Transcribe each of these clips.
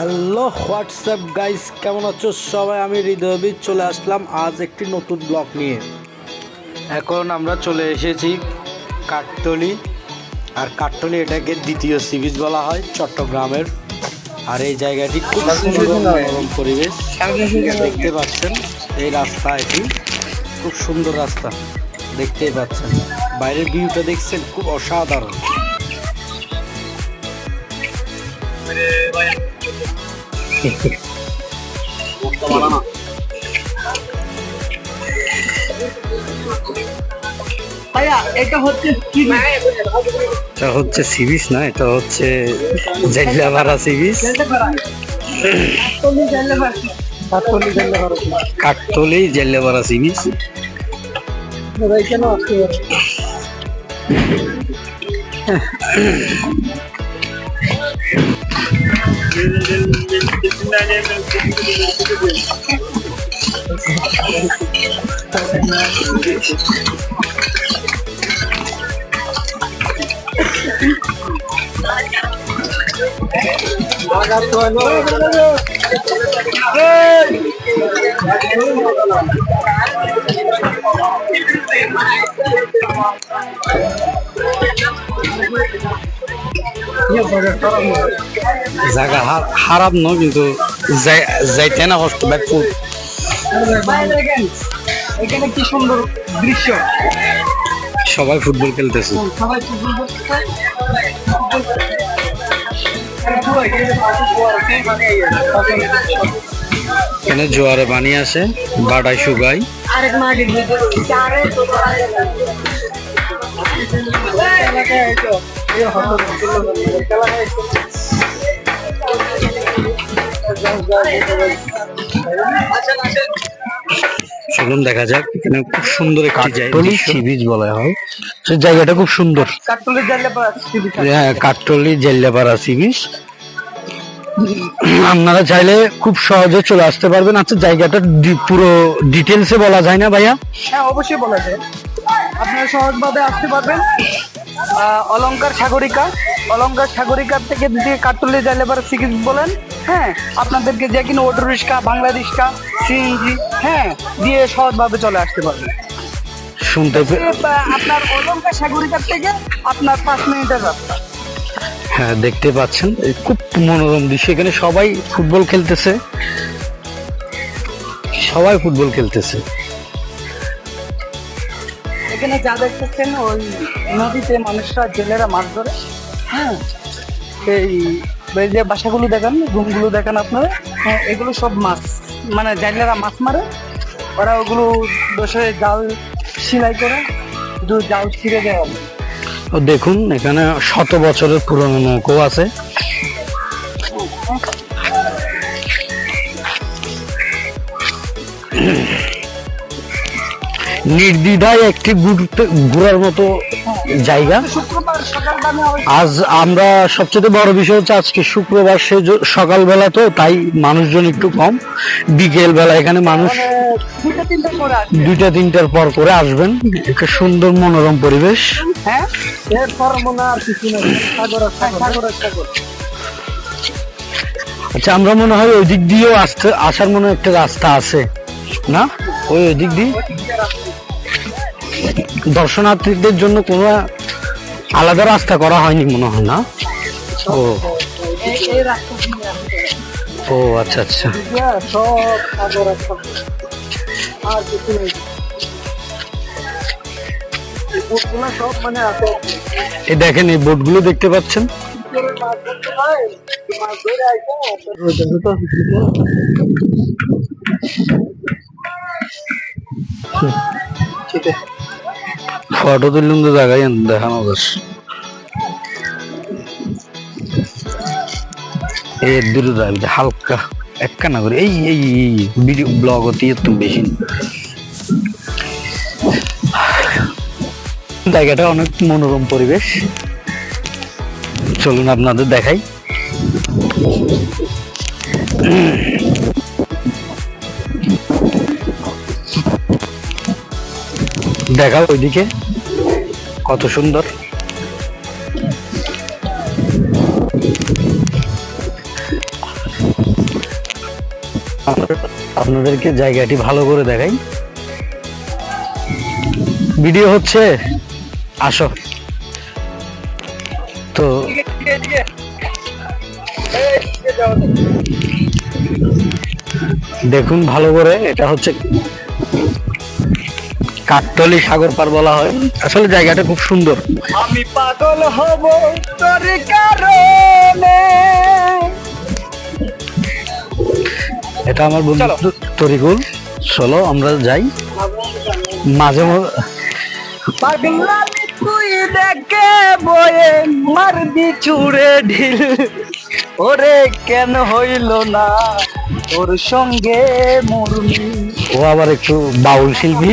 Hello, WhatsApp guys, কেমন আছো সবাই? আমি হৃদয়বিদ চলে আসলাম আজ একটি নতুন ব্লগ নিয়ে। এখন আমরা চলে এসেছি কাঠতলি, আর কাঠতলি এটাকে দ্বিতীয় সি বিচ বলা হয়, চট্টগ্রামের। আর এই জায়গাটি খুব সুন্দর মনোরম পরিবেশ। দেখতে পাচ্ছেন, এই রাস্তা এটি। খুব সুন্দর রাস্তা, দেখতেই পাচ্ছেন। বাইরের ভিউটা দেখছেন, খুব অসাধারণ। এটা হচ্ছে এটা হচ্ছে সি না এটা হচ্ছে জেলিয়াভারা সি বিচ তুমি জানলে পারছি সাতচল্লিশ জানলে পারছি কাঠতলি জেলিয়াভারা সি বিচ ভাই কেন আসতে জায়গা খারাপ নয় কিন্তু যাই- যাইতে না কষ্ট ভাই এখানে কি সুন্দর দৃশ্য? সবাই ফুটবল খেলতেছে। সবাই ফুটবল এখানে জোয়ারে পানি আসে বাটাই শুকাই আরেক চলুন দেখা যাক এখানে খুব সুন্দর একটি জায়গা সি বিচ বলা হয়। সে জায়গাটা খুব সুন্দর। হ্যাঁ কাঠটলি জেল্লাপাড়া সি বিচ। আপনারা চাইলে খুব সহজে চলে আসতে পারবেন। আচ্ছা জায়গাটা ডি- পুরো ডিটেলসে বলা যায় না ভাইয়া? হ্যাঁ অবশ্যই বলা যায়। আপনারা সহজভাবে আসতে পারবেন। আহ, অলংকার সাগরিকা। অলংকার সাগরিকার থেকে যদি কাটলে যাইলে এবার সিকিজ বলেন হ্যাঁ আপনাদেরকে যে কিনা auto rickshaw Bangla rickshaw CNG হ্যাঁ দিয়ে সহজভাবে চলে আসতে পারবেন শুনতে আপনার অলংকার সাগরিকার থেকে আপনার পাঁচ মিনিটের রাস্তা। হ্যাঁ দেখতে পাচ্ছেন খুব মনোরম দৃশ্য। এখানে সবাই ফুটবল খেলতেছে। সবাই ফুটবল খেলতেছে। এখানে যা দেখতেছেন, ওই নদীতে মানুষরা, জেলেরা মাছ ধরে। হ্যাঁ এই যে বাসাগুলো দেখান, রুমগুলো দেখান আপনারা। হ্যাঁ এগুলো সব মাছ। মানে জাইলেরা মাছ মারে। ওরা ওগুলো বসে জাল সেলাই করে, শুধু জাল ছিঁড়ে দেওয়া দেখুন, এখানে শত বছরের পুরনো নৌকো আছে। নির্দ্বিধায় একটি ঘুরতে ঘোরার মতো জায়গা। আজ আমরা সবচেয়ে বড় বিষয় হচ্ছে আজকে শুক্রবার, সে সকালবেলা তো, তাই মানুষজন একটু কম। বিকেল বেলা এখানে মানুষ দুইটা, তিনটার পর করে আসবেন। একটা সুন্দর মনোরম পরিবেশ। আচ্ছা আমরা মনে হয় ওই দিক দিয়েও আসতে আসার মনে একটা রাস্তা আছে, না? ওই ওই দিক দিয়ে? দর্শনার্থীদের জন্য কোনো আলাদা রাস্তা করা হয়নি মনে হয় না? ও। ও আচ্ছা আচ্ছা। এই দেখেন, এই বোটগুলো দেখতে পাচ্ছেন? ফটো তুললাম তো জায়গায় দেখানো যাচ্ছে এই দূরে যাবি হালকা একখানা করে, এই এই ভিডিও ব্লগ হতে একটু বেশি। জায়গাটা অনেক মনোরম পরিবেশ। চলুন আপনাদের দেখাই। দেখাও ওইদিকে। কত সুন্দর। আপনাদেরকে জায়গাটি ভালো করে দেখাই। ভিডিও হচ্ছে আসো। তো দেখুন ভালো করে, এটা হচ্ছে কাঠতলি সাগর পার বলা হয়। আসলে জায়গাটা খুব সুন্দর। আমি পাগল হব তোর কারণে। এটা আমার বন্ধু তরিকুল। চলো আমরা যাই। মাঝে মাঝে পাগলামি তুই দেখে বয়ে মারবি চুড়ে ঢিল। ওরে কেন হইল না তোর সঙ্গে মুরমি ও আবার একটু বাউল শিল্পী।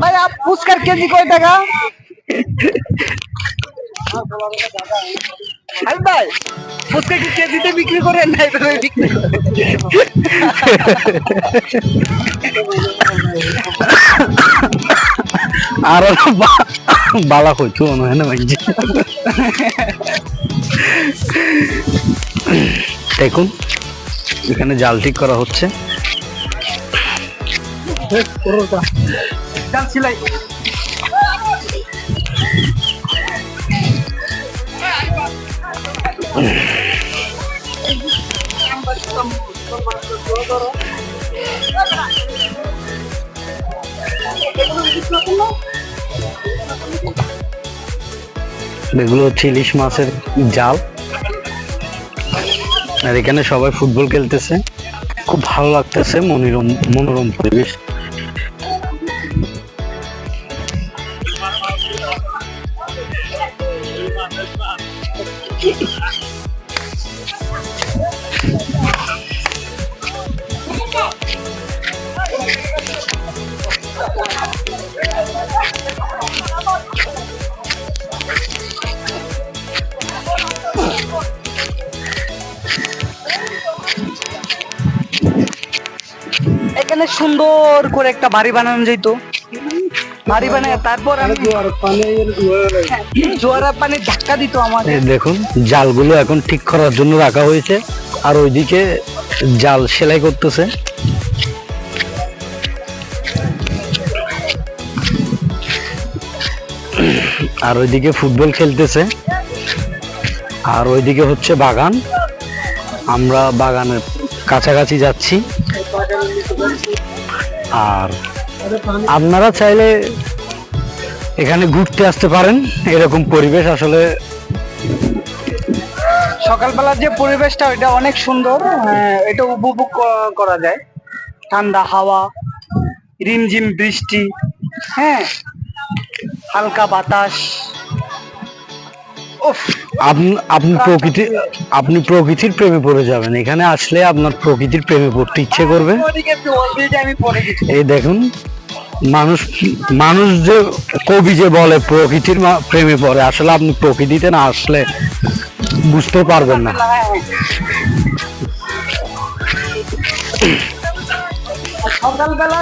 ভাই, আপ ফুচকার কেজি কয় টাকা? ভাই কেজিতে বিক্রি করেন? না এইভাবে বিক্রি আর বালা হইতো না ভাইজি দেখুন, এখানে জাল ঠিক করা হচ্ছে। সিলাই। এগুলো হচ্ছে ইলিশ মাছের জাল। আর এখানে সবাই ফুটবল খেলতেছে। খুব ভালো লাগতেছে, মনোরম মনোরম পরিবেশ। সুন্দর করে একটা বাড়ি বানানো যেত। বাড়ি বানায় তারপর আমি জোয়ারা পানি ধাক্কা দিত আমাদের। দেখুন জালগুলো এখন ঠিক করার জন্য রাখা হয়েছে। আর ওইদিকে জাল সেলাই করতেছে। আর ওইদিকে ফুটবল খেলতেছে। আর ওইদিকে হচ্ছে বাগান। আমরা বাগানের কাছাকাছি যাচ্ছি। আর আপনারা চাইলে এখানে ঘুরতে আসতে পারেন এরকম পরিবেশ আসলে। সকালবেলার যে পরিবেশটা ওইটা অনেক সুন্দর। হ্যাঁ, এটা উপভোগ করা যায়। ঠান্ডা হাওয়া রিমঝিম বৃষ্টি হ্যাঁ হালকা বাতাস। উফ আপনি আপনি প্রকৃতি, আপনি প্রকৃতির প্রেমে পড়ে যাবেন। এখানে আসলে আপনার প্রকৃতির প্রেমে পড়তে ইচ্ছে করবে। এই দেখুন, মানুষ মানুষ যে কবি যে বলে, প্রকৃতির প্রেমে পড়ে, আসলে আপনি প্রকৃতিতে না আসলে বুঝতে পারবেন না। সকালবেলা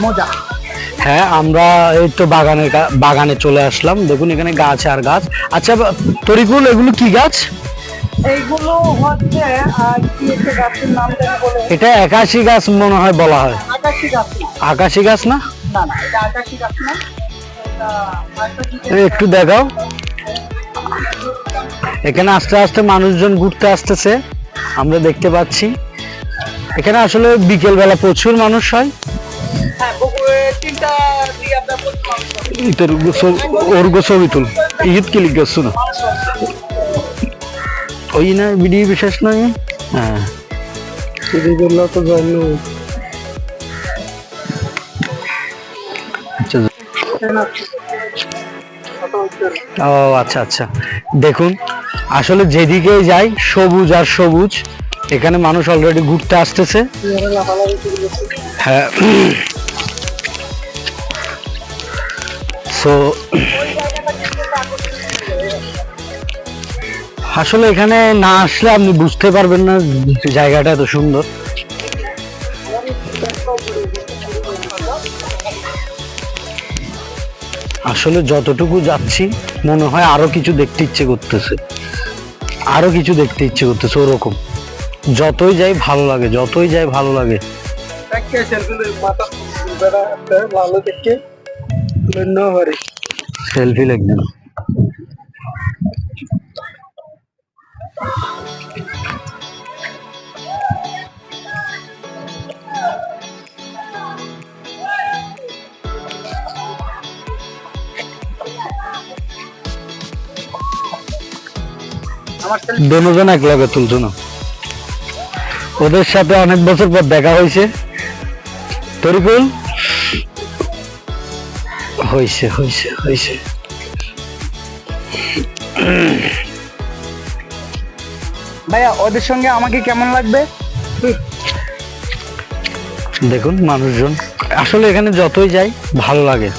মজা। হ্যাঁ আমরা এই তো বাগানের বাগানে চলে আসলাম। দেখুন এখানে গাছ আর গাছ। আচ্ছা তরিকুল এগুলো কি গাছ? এইগুলো হচ্ছে গাছের নাম এটা একাশি গাছ মনে হয় বলা হয়। আকাশি গাছ। না আকাশি গাছ না? না না এটা আকাশি গাছ না। এটা আরেকটা কি এই একটু দেখাও। এখানে আস্তে আস্তে মানুষজন ঘুরতে আসতেছে। আমরা দেখতে পাচ্ছি। এখানে আসলে বিকেল বেলা প্রচুর মানুষ হ্যাঁ। ইতর গোসল- ওর গো ছবি তুল ঈদ কি লিখ মানুষ ওই না ভিডিও বিশেষ নয় হ্যাঁ। আচ্ছা। ও আচ্ছা আচ্ছা। দেখুন, আসলে যেদিকেই যাই, সবুজ আর সবুজ, এখানে মানুষ অলরেডি ঘুরতে আসতেছে। হ্যাঁ। সো আসলে এখানে না আসলে আপনি বুঝতে পারবেন না জায়গাটা এত সুন্দর। আসলে যতটুকু যাচ্ছি, মনে হয় আরও কিছু দেখতে ইচ্ছে করতেছে। আরও কিছু দেখতে ইচ্ছে করতেছে ওরকম। যতই যাই ভালো লাগে, যতই যাই ভালো লাগে। সেলফি লাগবে। এক লগে তুলছো না? ওদের সাথে অনেক বছর পর দেখা হয়েছে। তরিকুল হয়েছে হয়েছে হয়েছে ভাইয়া ওদের সঙ্গে আমাকে কেমন লাগবে? দেখুন মানুষজন। আসলে এখানে যতই যাই ভালো লাগে।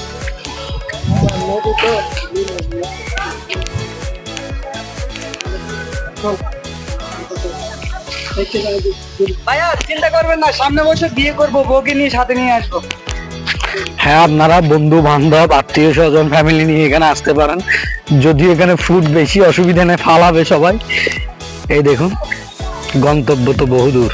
ভাইয়া চিন্তা করবেন না সামনে বছর বিয়ে করব বউকে নিয়ে সাথে নিয়ে আসব। হ্যাঁ আপনারা বন্ধু, বান্ধব, আত্মীয় স্বজন ফ্যামিলি নিয়ে এখানে আসতে পারেন। যদি এখানে ফুড বেশি অসুবিধা নেই, ফালাবে সবাই। এই দেখুন, গন্তব্য তো বহুদূর।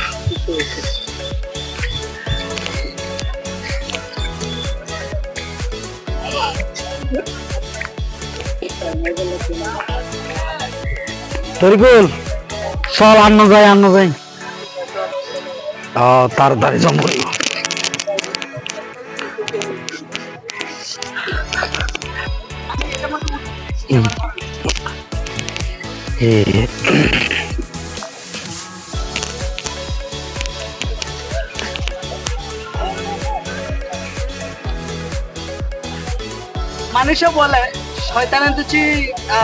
তরিকুল, চল, আন্ন যাই আন্ন যাই। তাড়াতাড়ি এ মানুষও বলে শয়তানের দুচি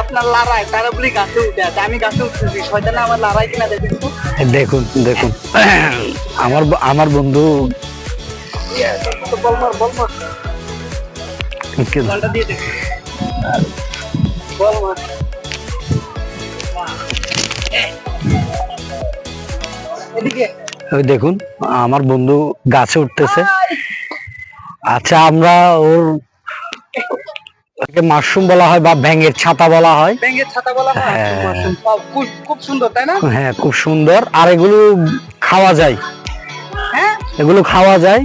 আপনার লড়াই তারা বলি গাছে উঠে আছে। আমি গাছে উঠতেছি শয়তানে আমার লড়াই কিনা দেখেন। দেখুন দেখুন। আমার আমার বন্ধু তো বলমার বলমার দিয়ে দে বলমার এদিকে ওই দেখুন আমার বন্ধু গাছে উঠতেছে। আচ্ছা আমরা ওর মাশরুম বলা হয় বা ব্যাঙের ছাতা বলা হয়। ব্যাঙের ছাতা বলা হয়? হ্যাঁ। খুব সুন্দর তাই না? হ্যাঁ খুব সুন্দর। আর এগুলো খাওয়া যায়। হ্যাঁ? এগুলো খাওয়া যায়।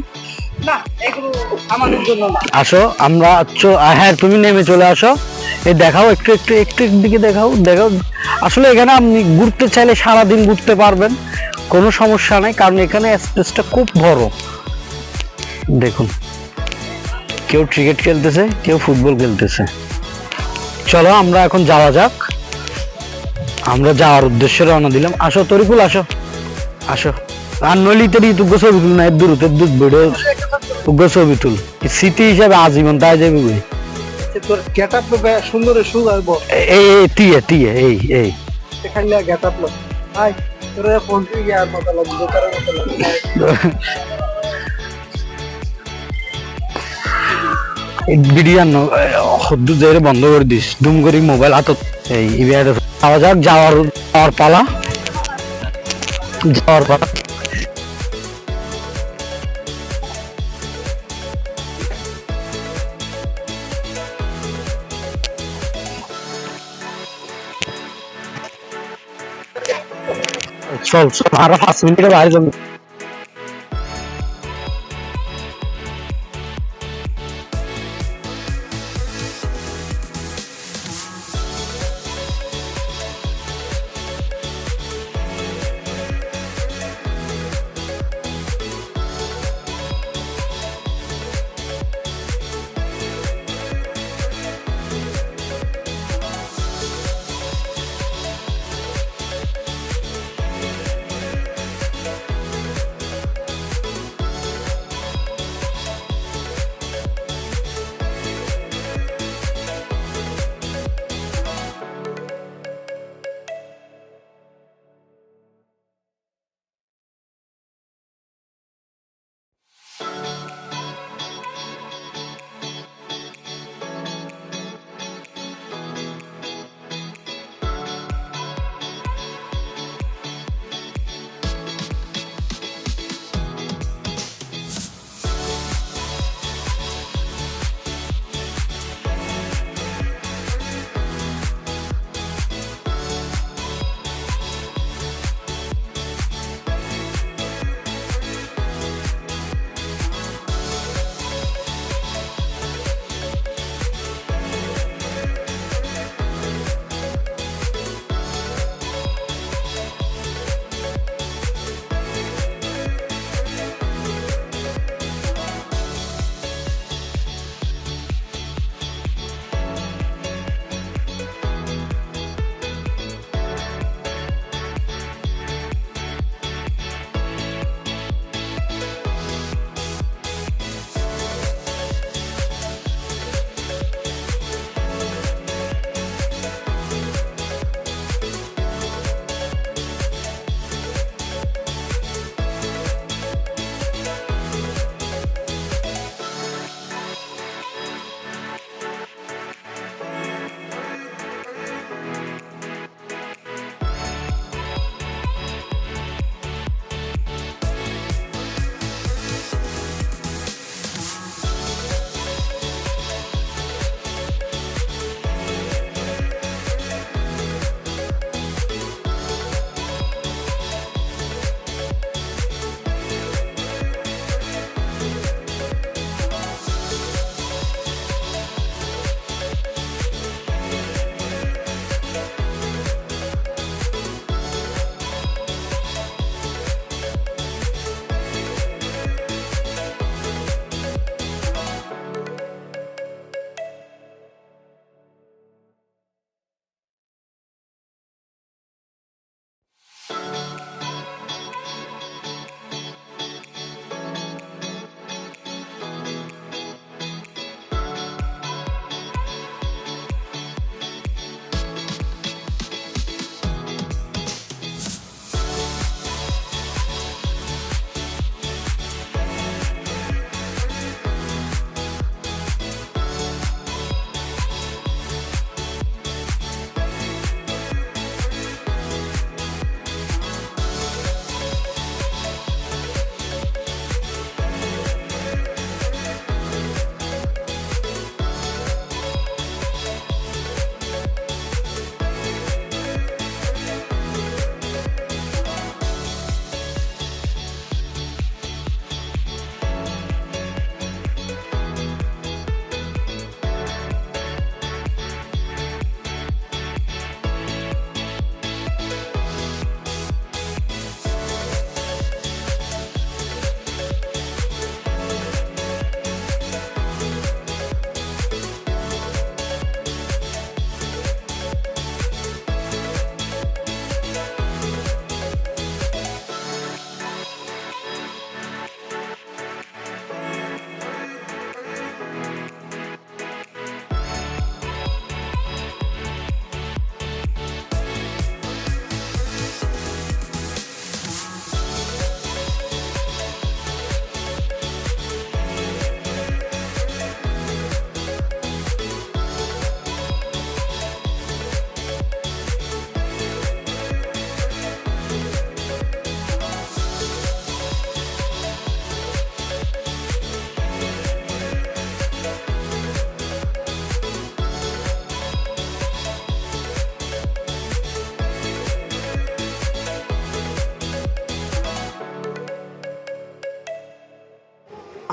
না এগুলো আমাদের জন্য আসো আমরা হ্যাঁ তুমি নেমে চলে আসো। এই দেখাও, একটু একটু একটু দিকে দেখাও দেখাও। আসলে এখানে আপনি ঘুরতে চাইলে সারাদিন ঘুরতে পারবেন, কোনো সমস্যা নাই, কারণ এখানে স্পেসটা খুব বড়। দেখুন, কেউ ক্রিকেট খেলতেছে, কেউ ফুটবল খেলতেছে। চলো আমরা এখন যাওয়া যাক। আমরা যাওয়ার উদ্দেশ্যে রওনা দিলাম। আসো, তরিকুল, আসো। আসো। আর নলিতেরই তুগ্য ছবি তুল না এর দূর এর দূর ভিডিও তুগ্য ছবি তুল। স্মৃতি হিসাবে আজীবন তাই যাবে তোর গেট আপ সুন্দর আসব এই এই টিয়ে টিয়ে এই এই। খাইলে গেট আপ লো তোর ফোন কি আর মতো লাগবে দোকানের মতো লাগবে বিরিয়ান হদ্দু জেরে বন্ধ করে দিস। দুম করি মোবাইল হাতত। এই যাওয়ার পালা। যাওয়ার পালা। চল চল আরও পাঁচ মিনিটের বাইরে যাব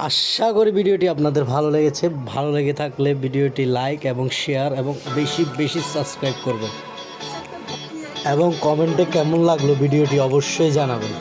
আশা করি ভিডিওটি আপনাদের ভালো লেগেছে। ভালো লেগে থাকলে ভিডিওটি লাইক এবং শেয়ার এবং বেশি বেশি সাবস্ক্রাইব করবেন। এবং কমেন্টে কেমন লাগল ভিডিওটি অবশ্যই জানাবেন।